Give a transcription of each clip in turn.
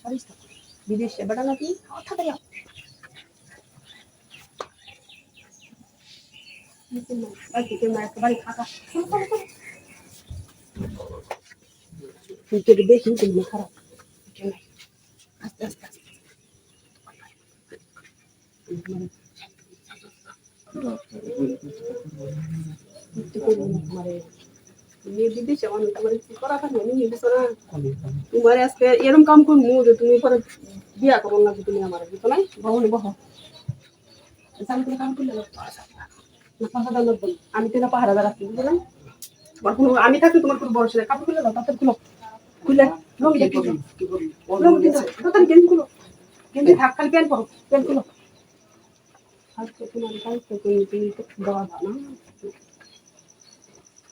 সারিস তো বিদেশে বেটা নাকি কথা দেয় বাড়ি ফাঁকা তুই তোকে দেখি তুমি খারাপ কেউ নাই। আস্তে আস্তে আস্তে একটু করব না তোমারে মেয়ে বিদেশে অনেক তোমার কি করা থাকে নিয়ে বুঝছ না তোমার আজকে এরকম কাম করব যে তুমি পরে বিয়া করো না তুমি আমার বুঝছ না বহুনি বহ আমি কাম করলে তো না তোমার কোনো থাকি তোমার কোনো বয়স নেই কাপড় খুলে দাও তাতে খুলো। খুলে লঙ্গি লঙ্গি তাতে কেন খুলো। কেন থাক খালি প্যান্ট পরো প্যান্ট খুলো। আজকে তোমার তুমি তো দেওয়া দাও না।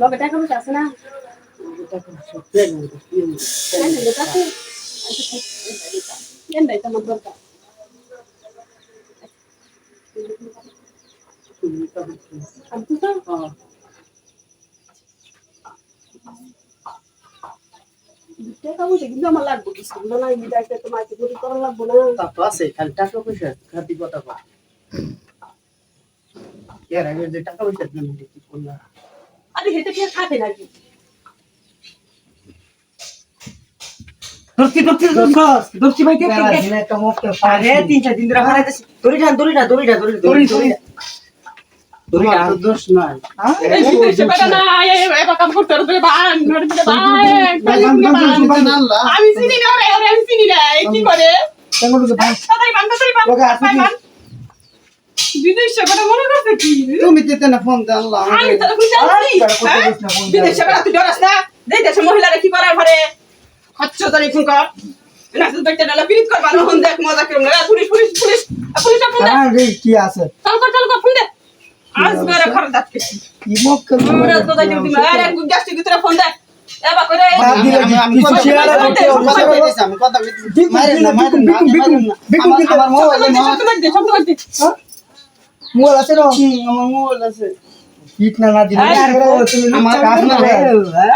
लो बेटा ना बेटा कम छोटे ना बेटा से ये नहीं तो मतलब का अब तो हां টাকা পয়সা কিন্তু আমার আরে হেঁটে ফের খাতে নাকি ধরছি ধরছি ধরছি ভাই আরে তিন চার দিন ধরে হারাইতেছি দড়ি টান দড়ি টান দড়ি টান দড়ি দড়ি দড়ি তোমার তো দোষ নাই এই বিদেশে বেটা না আমি চিনি না আমি চিনি না কি করে বিদেশে বেটা মনে করছে কি? তুমি দিতে না ফোন দে আল্লাহ আমি তো খুঁজে আছি? বিদেশে বেটা তুই ডরাস না। দেই দেশে মহিলারা কি করে ঘরে? খচ্চ তারি ফোন কর। নাচ দেখতে ডালা পিরিত কর বানো হন দেখ মজা করব না। Police police police police phone দে কি আছে? চল কর চল কর ফোন দে। আজ বেরা ঘর দাঁত কি মুখ আমরা তো দিই আরে একদম গ্যাস্ট্রিক ভিতরে ফোন দে। এবা করে আমি আমি কথা করতে কথা বলতেছি, আমি কথা বলতেছি। মারেন না, মারেন না, আমি মারেন না। আমার- মোবাইলে মোবাইল- মোবাইল আছে না? আমার মোবাইল আছে। ঠিক না না দিলে আমার কাজ না,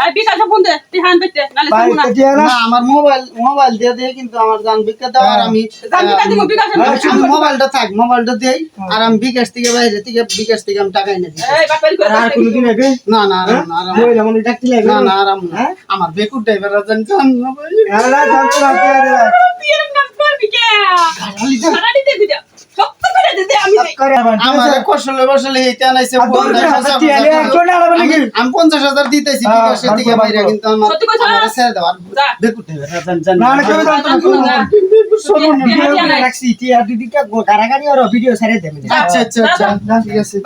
আই বিকাশে ফোন দে তুই হান নালে না। কেটে না না, আমার মোবাইল মোবাইল দিয়ে দিয়ে কিন্তু আমার জান বিক্রি দাও আর আমি জান বিকাশ দিব বিকাশে আমি মোবাইলটা থাক মোবাইলটা দেই আর আমি বিকাশ থেকে বাইরে থেকে বিকাশ থেকে আমি টাকা এনে দিই। এই বাপারি করে আর কোনদিন আগে? না না না না না মোবাইল এমন ডাকতে লাগে? না না আরাম না। আমার বেকুর ড্রাইভার জান জান আরে এরকম করবি কে করে দিতে আমি দেই। করে আবার আমার কৌশলে বসলে এইটা নাইছে পঞ্চাশ হাজার? আমি- পঞ্চাশ দিতেছি হ্যাঁ, বিকাশের থেকে বাইরে কিন্তু আমার ছেড়ে দাও আর ভিডিও ছেড়ে দেবেন আচ্ছা আচ্ছা আচ্ছা। ঠিক আছে।